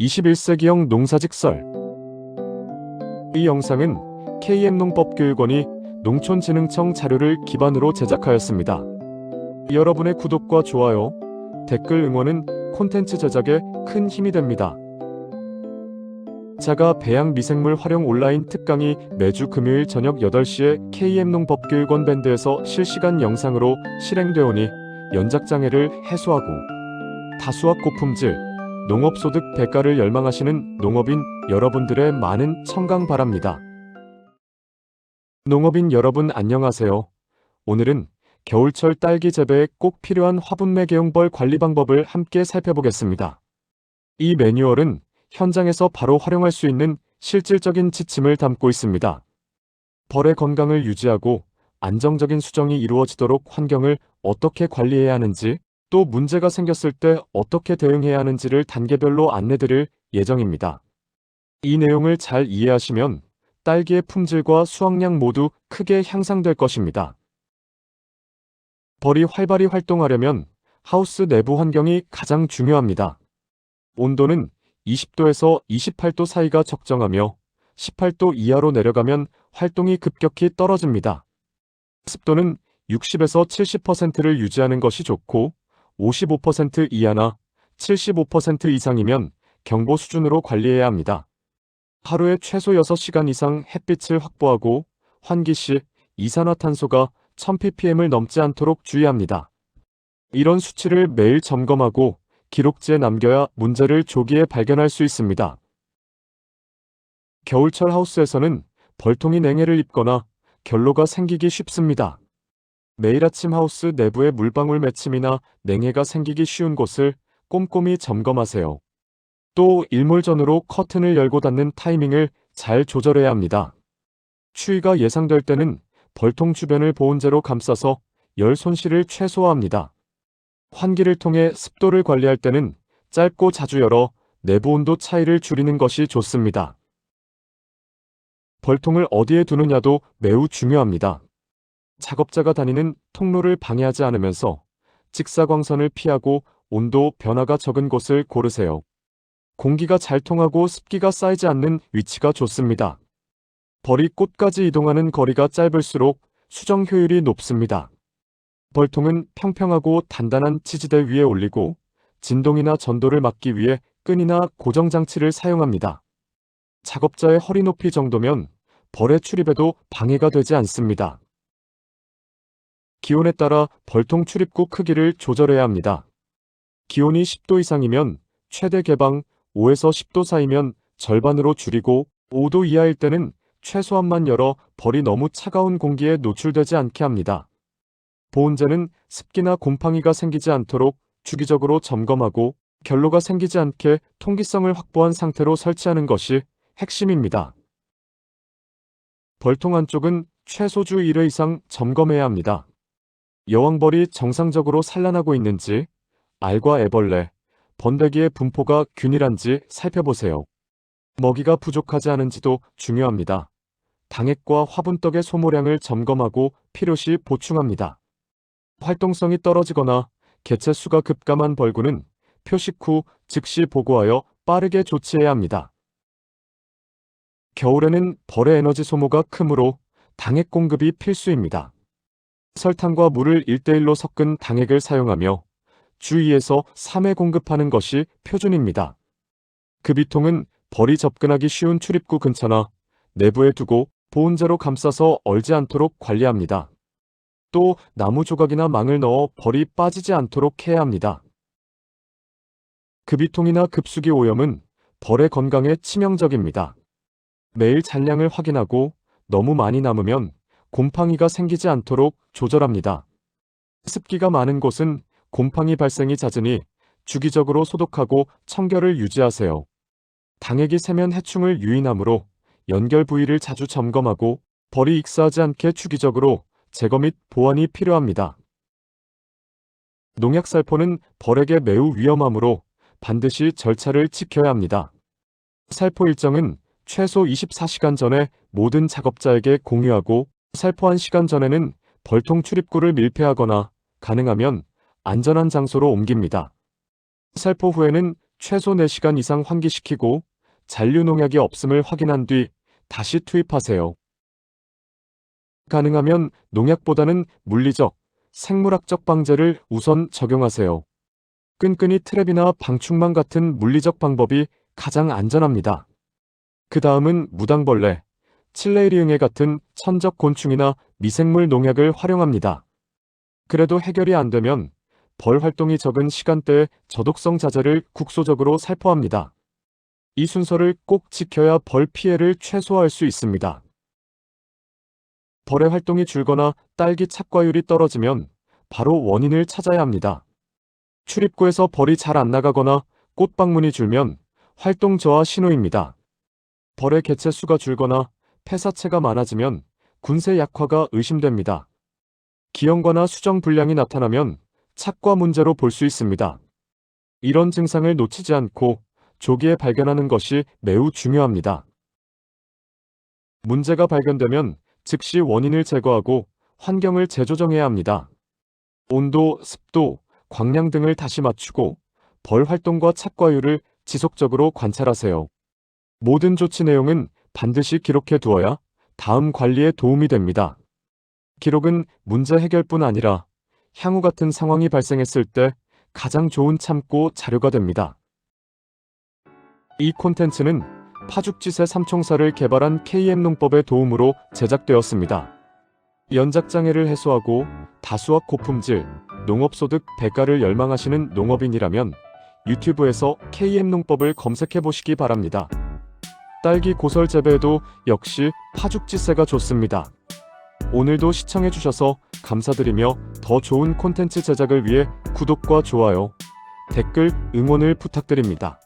21세기형 농사직설 이 영상은 KM농법교육원이 농촌진흥청 자료를 기반으로 제작하였습니다. 여러분의 구독과 좋아요, 댓글 응원은 콘텐츠 제작에 큰 힘이 됩니다. 자가 배양 미생물 활용 온라인 특강이 매주 금요일 저녁 8시에 KM농법교육원 밴드에서 실시간 영상으로 실행되오니 연작장애를 해소하고 다수학 고품질, 농업소득 대가를 열망하시는 농업인 여러분들의 많은 청강 바랍니다. 농업인 여러분 안녕하세요. 오늘은 겨울철 딸기 재배에 꼭 필요한 화분매 개용벌 관리 방법을 함께 살펴보겠습니다. 이 매뉴얼은 현장에서 바로 활용할 수 있는 실질적인 지침을 담고 있습니다. 벌의 건강을 유지하고 안정적인 수정이 이루어지도록 환경을 어떻게 관리해야 하는지, 또 문제가 생겼을 때 어떻게 대응해야 하는지를 단계별로 안내드릴 예정입니다. 이 내용을 잘 이해하시면 딸기의 품질과 수확량 모두 크게 향상될 것입니다. 벌이 활발히 활동하려면 하우스 내부 환경이 가장 중요합니다. 온도는 20도에서 28도 사이가 적정하며 18도 이하로 내려가면 활동이 급격히 떨어집니다. 습도는 60에서 70%를 유지하는 것이 좋고 55% 이하나 75% 이상이면 경보 수준으로 관리해야 합니다. 하루에 최소 6시간 이상 햇빛을 확보하고 환기 시 이산화탄소가 1000ppm을 넘지 않도록 주의합니다. 이런 수치를 매일 점검하고 기록지에 남겨야 문제를 조기에 발견할 수 있습니다. 겨울철 하우스에서는 벌통이 냉해를 입거나 결로가 생기기 쉽습니다. 매일 아침 하우스 내부의 물방울 맺힘이나 냉해가 생기기 쉬운 곳을 꼼꼼히 점검하세요. 또 일몰 전후로 커튼을 열고 닫는 타이밍을 잘 조절해야 합니다. 추위가 예상될 때는 벌통 주변을 보온재로 감싸서 열 손실을 최소화합니다. 환기를 통해 습도를 관리할 때는 짧고 자주 열어 내부 온도 차이를 줄이는 것이 좋습니다. 벌통을 어디에 두느냐도 매우 중요합니다. 작업자가 다니는 통로를 방해하지 않으면서 직사광선을 피하고 온도 변화가 적은 곳을 고르세요. 공기가 잘 통하고 습기가 쌓이지 않는 위치가 좋습니다. 벌이 꽃까지 이동하는 거리가 짧을수록 수정 효율이 높습니다. 벌통은 평평하고 단단한 치즈대 위에 올리고 진동이나 전도를 막기 위해 끈이나 고정장치를 사용합니다. 작업자의 허리 높이 정도면 벌의 출입에도 방해가 되지 않습니다. 기온에 따라 벌통 출입구 크기를 조절해야 합니다. 기온이 10도 이상이면 최대 개방 5에서 10도 사이면 절반으로 줄이고 5도 이하일 때는 최소한만 열어 벌이 너무 차가운 공기에 노출되지 않게 합니다. 보온재는 습기나 곰팡이가 생기지 않도록 주기적으로 점검하고 결로가 생기지 않게 통기성을 확보한 상태로 설치하는 것이 핵심입니다. 벌통 안쪽은 최소 주 1회 이상 점검해야 합니다. 여왕벌이 정상적으로 산란하고 있는지, 알과 애벌레, 번데기의 분포가 균일한지 살펴보세요. 먹이가 부족하지 않은지도 중요합니다. 당액과 화분떡의 소모량을 점검하고 필요시 보충합니다. 활동성이 떨어지거나 개체 수가 급감한 벌구는 표식 후 즉시 보고하여 빠르게 조치해야 합니다. 겨울에는 벌의 에너지 소모가 크므로 당액 공급이 필수입니다. 설탕과 물을 1대1로 섞은 당액을 사용하며 주 2에서 3회 공급하는 것이 표준입니다. 급이통은 벌이 접근하기 쉬운 출입구 근처나 내부에 두고 보온재로 감싸서 얼지 않도록 관리합니다. 또 나무 조각이나 망을 넣어 벌이 빠지지 않도록 해야 합니다. 급이통이나 급수기 오염은 벌의 건강에 치명적입니다. 매일 잔량을 확인하고 너무 많이 남으면 곰팡이가 생기지 않도록 조절합니다. 습기가 많은 곳은 곰팡이 발생이 잦으니 주기적으로 소독하고 청결을 유지하세요. 당액이 세면 해충을 유인하므로 연결 부위를 자주 점검하고 벌이 익사하지 않게 주기적으로 제거 및 보완이 필요합니다. 농약 살포는 벌에게 매우 위험하므로 반드시 절차를 지켜야 합니다. 살포 일정은 최소 24시간 전에 모든 작업자에게 공유하고 살포한 시간 전에는 벌통 출입구를 밀폐하거나 가능하면 안전한 장소로 옮깁니다. 살포 후에는 최소 4시간 이상 환기시키고 잔류 농약이 없음을 확인한 뒤 다시 투입하세요. 가능하면 농약보다는 물리적, 생물학적 방제를 우선 적용하세요. 끈끈이 트랩이나 방충망 같은 물리적 방법이 가장 안전합니다. 그 다음은 무당벌레, 칠레이리응애 같은 천적 곤충이나 미생물 농약을 활용합니다. 그래도 해결이 안 되면 벌 활동이 적은 시간대에 저독성 자재를 국소적으로 살포합니다. 이 순서를 꼭 지켜야 벌 피해를 최소화할 수 있습니다. 벌의 활동이 줄거나 딸기 착과율이 떨어지면 바로 원인을 찾아야 합니다. 출입구에서 벌이 잘 안 나가거나 꽃방문이 줄면 활동 저하 신호입니다. 벌의 개체 수가 줄거나 폐사체가 많아지면 군세 약화가 의심됩니다. 기형과나 수정 불량이 나타나면 착과 문제로 볼 수 있습니다. 이런 증상을 놓치지 않고 조기에 발견하는 것이 매우 중요합니다. 문제가 발견되면 즉시 원인을 제거하고 환경을 재조정해야 합니다. 온도, 습도, 광량 등을 다시 맞추고 벌 활동과 착과율을 지속적으로 관찰하세요. 모든 조치 내용은 반드시 기록해 두어야 다음 관리에 도움이 됩니다. 기록은 문제 해결뿐 아니라 향후 같은 상황이 발생했을 때 가장 좋은 참고 자료가 됩니다. 이 콘텐츠는 파죽지세 삼총사를 개발한 KM농법의 도움으로 제작되었습니다. 연작장애를 해소하고 다수와 고품질, 농업소득 배가를 열망하시는 농업인이라면 유튜브에서 KM농법을 검색해 보시기 바랍니다. 딸기 고설 재배에도 역시 파죽지세가 좋습니다. 오늘도 시청해 주셔서 감사드리며 더 좋은 콘텐츠 제작을 위해 구독과 좋아요, 댓글, 응원을 부탁드립니다.